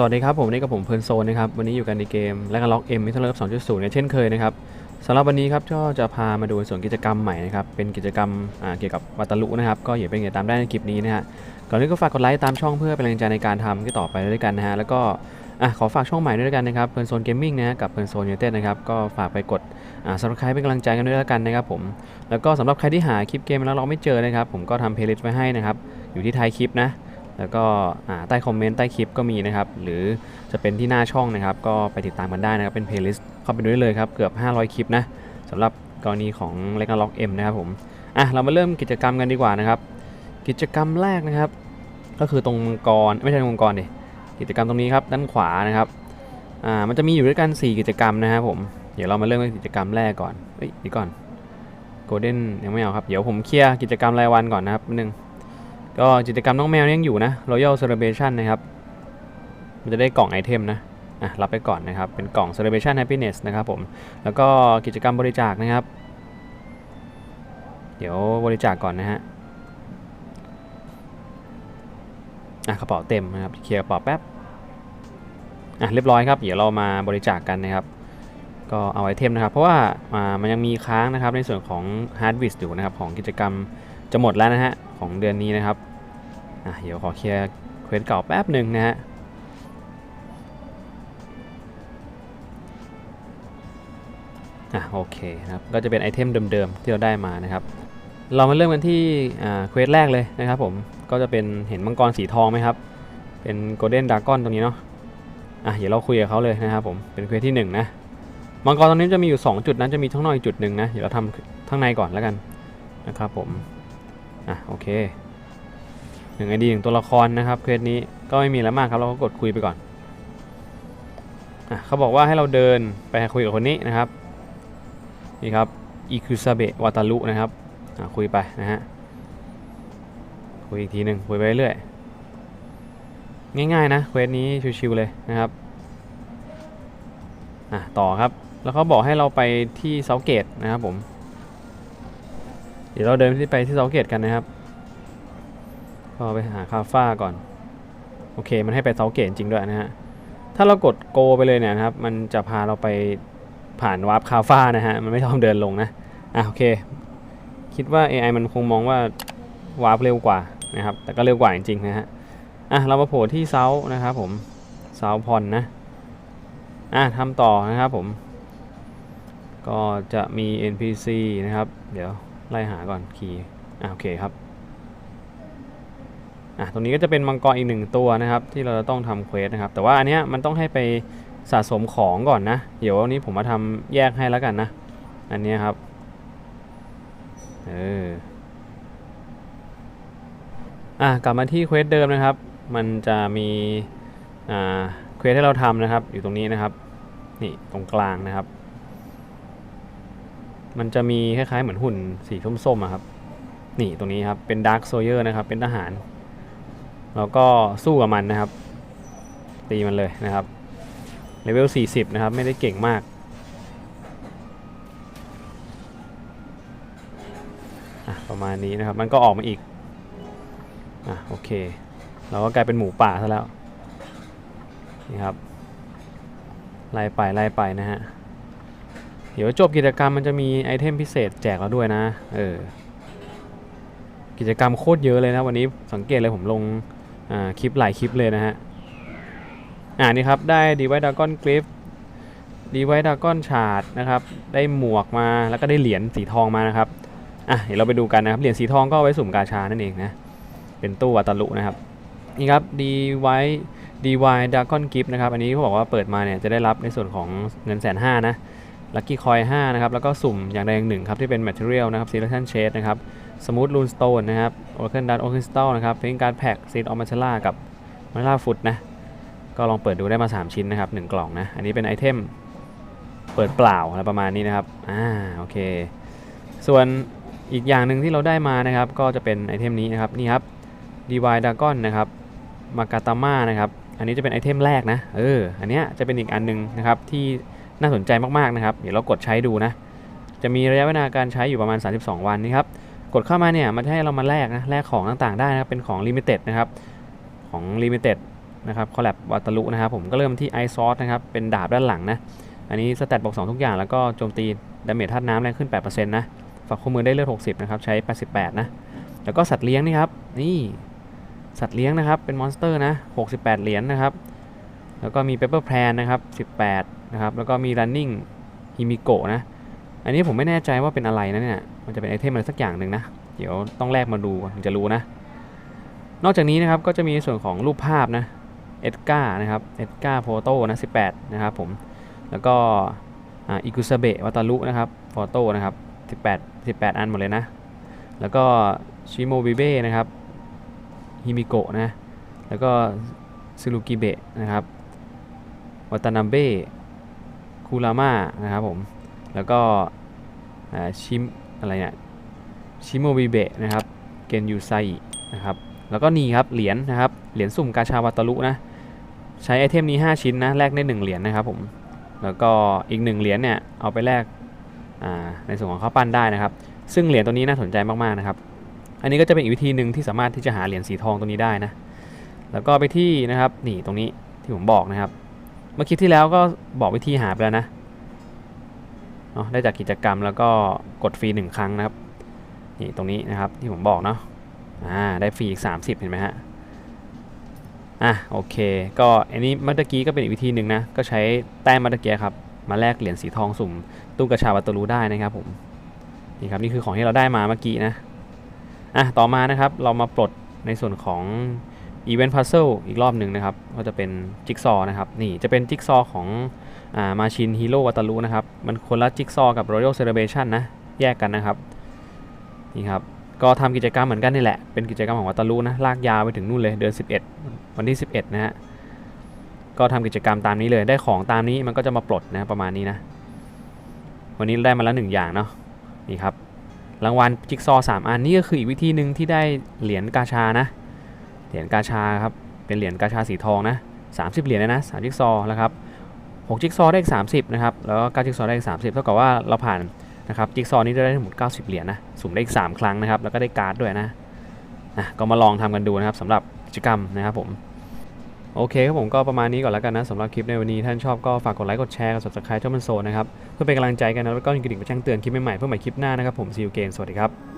สวัสดีครับผมนี่กับผมเพลินโซนนะครับวันนี้อยู่กันในเกมและกันล็อกเอ็มมิทเลิฟ2.0เนี่ยเช่นเคยนะครับสำหรับวันนี้ครับก็จะพามาดูส่วนกิจกรรมใหม่นะครับเป็นกิจกรรมเกี่ยวกับวัตลุนะครับก็อย่าเป็นไงตามได้ในคลิปนี้นะฮะก่อนอื่นก็ฝากกดไลค์ตามช่องเพื่อเป็นแรงใจในการทำที่ต่อไปด้วยกันนะฮะแล้วก็อะขอฝากช่องใหม่ด้วยกันนะครับเพลินโซนเกมมิ่งนะฮะกับเพลินโซนยูเต็ดนะครับก็ฝากไปกดอ่าซับสไครป์เป็นกำลังใจกันด้วยแล้วกันนะครับผมแล้วก็สำหรับใครที่หาคลิปเกมแล้วเราไม่เจอนะครับผมก็ทำเพลย์ลิสต์ไว้ให้นะครับอยู่ที่ท้ายคลิปนะ แล้วก็ใต้คอมเมนต์ใต้คลิปก็มีนะครับ หรือจะเป็นที่หน้าช่องนะครับ ก็ไปติดตามกันได้นะครับ เป็นเพลย์ลิสต์เข้าไปดูได้เลยครับ เกือบ 500 คลิปนะสำหรับกรณีของเล็กล็อกเอ็มนะครับผมอะเรามาเริ่มกิจกรรมกันดีกว่านะครับ กิจกรรมแรกนะครับ ก็คือตรงมังกรไม่ใช่มังกรดิกิจกรรมตรงนี้ครับด้านขวานะครับอ่ามันจะมีอยู่ด้วยกัน 4 กิจกรรมนะครับผมเดี๋ยวเรามาเริ่มกันกิจกรรมแรกก่อนเฮ้ยเดียวก่อนโกลเด้นยังไม่เอาครับ เดี๋ยวผมเคลียร์กิจกรรมรายวันก่อนนะครับนึง ก็กิจกรรมน้องแมวยังอยู่นะ Royal Celebration นะครับ มันจะได้กล่องไอเทมนะอะรับไปก่อนนะครับ เป็นกล่อง Celebration Happiness นะครับผม แล้วก็กิจกรรมบริจาคนะครับ เดี๋ยวบริจาคก่อนนะฮะอะกระเป๋าเต็มนะครับ เคลียร์กระเป๋าแป๊บ อะเรียบร้อยครับ เดี๋ยวเรามาบริจาคกันนะครับ ก็เอาไอเทมนะครับ เพราะว่าอ่ามันยังมีค้างนะครับในส่วนของ Hard w i s อยู่นะครับของกิจกรรมจะหมดแล้วนะฮะของเดือนนี้นะครับ อะเดี๋ยวขอเคลียร์เควสเก่าแป๊บหนึ่งนะฮะอะโอเคนะครับก็จะเป็นไอเทมเดิมๆที่เราได้มานะครับ เรามาเริ่มกันที่เควสแรกเลยนะครับผมก็จะเป็นเห็นมังกรสีทองไหมครับ เป็นโกลเด้นดากอนตรงนี้เนาะอะเดี๋ยวเราคุยกับเขาเลยนะครับผมเป็นเควสที่หนึ่งนะมังกรตรงนี้จะมีอยู่ 2 จุดนะจะมีข้างนอกอีกจุดหนึ่งนะเดี๋ยวเราทำข้างในก่อนแล้วกันนะครับผมอะโอเค หนึ่งไอดีหนึ่งตัวละครนะครับเควสนี้ก็ไม่มีแล้วมากครับเราก็กดคุยไปก่อนอะเขาบอกว่าให้เราเดินไปคุยกับคนนี้นะครับนี่ครับอิคุซาเบะวาตารุนะครับอะคุยไปนะฮะคุยอีกทีหนึ่งคุยไปเรื่อยง่ายๆนะเควสนี้ชิวๆเลยนะครับอะต่อครับแล้วเขาบอกให้เราไปที่เซาเกตนะครับผมเดี๋ยวเราเดินที่ไปที่เซาเกตกันนะครับ ก็ไปหาคาฟ้าก่อน โอเค มันให้ไปเซาเกตจริงด้วยนะฮะ ถ้าเรากดโกไปเลยเนี่ยนะครับ มันจะพาเราไปผ่านวาร์ปคาฟ้านะฮะ มันไม่ต้องเดินลงนะ อะโอเค คิดว่า AI มันคงมองว่าวาร์ปเร็วกว่านะครับ แต่ก็เร็วกว่าจริงๆนะฮะ อะเรามาโผล่ที่เซานะครับผม เซาพอนนะ อะทำต่อนะครับผม ก็จะมี NPC นะครับ เดี๋ยวไล่หาก่อนคีย์อะโอเคครับ อะตรงนี้ก็จะเป็นมังกรอีกหนึ่งตัวนะครับ ที่เราจะต้องทำเควสนะครับ แต่ว่าอันเนี้ยมันต้องให้ไปสะสมของก่อนนะ เดี๋ยววันนี้ผมมาทำแยกให้แล้วกันนะ อันนี้ครับ เออ อะกลับมาที่เควสเดิมนะครับ มันจะมีอ่าเควสให้เราทำนะครับ อยู่ตรงนี้นะครับ นี่ตรงกลางนะครับ มันจะมีคล้ายๆเหมือนหุ่นสีส้มๆอะครับ นี่ตรงนี้ครับ เป็นดาร์คโซเยอร์นะครับ เป็นทหาร แล้วก็สู้กับมันนะครับ ตีมันเลยนะครับเลเวล 40 นะครับ ไม่ได้เก่งมาก ประมาณนี้นะครับ มันก็ออกมาอีก อะ โอเค เราก็กลายเป็นหมูป่าซะแล้ว นี่ครับ ไล่ไป ไล่ไปนะฮะ เดี๋ยวจบกิจกรรมมันจะมีไอเทมพิเศษแจกเราด้วยนะ เออ กิจกรรมโคตรเยอะเลยนะ วันนี้สังเกตเลยผมลง อ่าคลิปหลายคลิปเลยนะฮะอ่านี่ครับได้ดีไวดากอนกริฟดีไวดากอนชาร์ดนะครับได้หมวกมาแล้วก็ได้เหรียญสีทองมานะครับอะเดี๋ยวเราไปดูกันนะครับเหรียญสีทองก็เอาไว้สุ่มกาชานั่นเองนะเป็นตู้วัตลุนะครับนี่ครับดีไวดีไวดากอนกิฟนะครับอันนี้เขาบอกว่าเปิดมาเนี่ยจะได้รับในส่วนของเงินแสนห้านะ ลัคกี้คอย5นะครับ แล้วก็สุ่มอย่างใดอย่างหนึ่งครับ ที่เป็น Material นะครับ Selection Shade นะครับ Smooth Rune Stone นะครับ Oracle Dust Oracle Crystal นะครับ Playing Card Pack Seed of Matera กับ Matera Foot นะ ก็ลองเปิดดูได้มา 3 ชิ้นนะครับ 1 กล่องนะ อันนี้เป็นไอเทมเปิดเปล่าอะไรประมาณนี้นะครับ อ่า โอเค ส่วนอีกอย่างหนึ่งที่เราได้มานะครับ ก็จะเป็นไอเทมนี้นะครับ นี่ครับ Divine Dragon นะครับ Magatama นะครับ อันนี้จะเป็นไอเทมแรกนะ เออ อันเนี้ยจะเป็นอีกอันหนึงนะครับที่ น่าสนใจมากๆนะครับ เดี๋ยวเรากดใช้ดูนะ จะมีระยะเวลาการใช้อยู่ประมาณ 32 วันนี่ครับ กดเข้ามาเนี่ยมันให้เรามาแลกนะ แลกของต่างๆได้นะครับ เป็นของ Limited นะครับ ของ Limited นะครับคอลแลบวัตลุนะครับ ผมก็เริ่มที่ไอซอสนะครับ เป็นดาบด้านหลังนะ อันนี้สแตทบอก2ทุกอย่างแล้วก็โจมตีดาเมจธาตุน้ำแรงขึ้น 8%นะ ฝักข้อมือได้เลือด 60 นะครับ ใช้ 88 นะ แล้วก็สัตว์เลี้ยงนี่ครับ นี่สัตว์เลี้ยงนะครับ เป็นมอนสเตอร์นะ 68 เหรียญนะครับ แล้วก็มีเปเปอร์แพลนนะครับ 18 นะครับ แล้วก็มี running ฮิมิโกะนะ อันนี้ผมไม่แน่ใจว่าเป็นอะไรนะเนี่ย มันจะเป็นไอเทมอะไรสักอย่างหนึ่งนะ เดี๋ยวต้องแลกมาดูถึงจะรู้นะ นอกจากนี้นะครับก็จะมีในส่วนของรูปภาพนะ เอ็ดการ์นะครับ เอ็ดการ์โฟโต้นะ 18 นะครับผม แล้วก็อิกุซาเบะวัตารุนะครับโฟโต้นะครับ 18 18 อันหมดเลยนะ แล้วก็ชิโมบิเบะนะครับ ฮิมิโกะนะ แล้วก็ซูรุกิเบะนะครับวัตานาเบะ คูราม่านะครับผม แล้วก็ชิมอะไรเนี่ยชิโมบิเบะนะครับ เกนยูไซนะครับ แล้วก็นี่ครับเหรียญนะครับ เหรียญสุ่มกาชาวัตารุนะ ใช้ไอเทมนี้ 5 ชิ้นนะแลกได้ 1 เหรียญนะครับผม แล้วก็อีก 1 เหรียญเนี่ยเอาไปแลกในส่วนของข้าวปั้นได้นะครับ ซึ่งเหรียญตัวนี้น่าสนใจมากๆนะครับ อันนี้ก็จะเป็นอีกวิธีหนึ่งที่สามารถที่จะหาเหรียญสีทองตัวนี้ได้นะ แล้วก็ไปที่นะครับนี่ตรงนี้ที่ผมบอกนะครับ มื่อคลิปที่แล้วก็บอกวิธีหาไปแล้วนะเนาะได้จากกิจกรรมแล้วก็กดฟรีหนึ่งครั้งนะครับนี่ตรงนี้นะครับที่ผมบอกเนาะอ่าได้ฟรีอีก 30 เห็นไหมฮะอะโอเค ก็อันนี้เมื่อกี้ก็เป็นอีกวิธีหนึ่งนะ ก็ใช้แต้มเมื่อกี้ครับ มาแลกเหรียญสีทองสุ่มตู้กระชาวัตรูได้นะครับผมนี่ครับนี่คือของที่เราได้มาเมื่อกี้นะอะต่อมานะครับเรามาปลดในส่วนของ Event Puzzle อีกรอบหนึ่งนะครับ ก็จะเป็นจิ๊กซอว์นะครับ นี่จะเป็นจิ๊กซอว์ของอ่ามาชินฮีโร่วัตรูนะครับ มันคนละจิ๊กซอวกับ Royal Celebration นะ แยกกันนะครับ นี่ครับ ก็ทำกิจกรรมเหมือนกันนี่แหละ เป็นกิจกรรมของวัตารุนะ ลากยาวไปถึงนู่นเลย เดือน 11 วันที่ 11 นะฮะ ก็ทำกิจกรรมตามนี้เลย ได้ของตามนี้มันก็จะมาปลดนะประมาณนี้นะ วันนี้ได้มาแล้วหนึ่งอย่างเนาะ นี่ครับ รางวัลจิ๊กซอว์สามอันนี่ก็คืออีกวิธีหนึ่งที่ได้เหรียญกาชานะ เหรียญกาชาครับ เป็นเหรียญกาชาสีทองนะ30 เหรียญเลยนะสามจิ๊กซอแล้วครับ6จิ๊กซอได้อีก30นะครับ แล้วก็9จิ๊กซอได้อีก30 เท่ากับว่าเราผ่านนะครับจิ๊กซอนี้จะได้ทั้งหมด 90 เหรียญนะ สุ่มได้อีก 3 ครั้งนะครับ แล้วก็ได้การ์ดด้วยนะนะ ก็มาลองทำกันดูนะครับสำหรับกิจกรรมนะครับผม โอเคครับผมก็ประมาณนี้ก่อนแล้วกันนะสำหรับคลิปในวันนี้ท่านชอบก็ฝากกดไลค์กดแชร์กด subscribe ช่องมันโซนนะครับ เพื่อเป็นกำลังใจกันนะแล้วก็กระดิ่งมาแจ้งเตือนคลิปใหม่ๆเพื่อใหม่คลิปหน้านะครับผมซีอูเกนสวัสดีครับ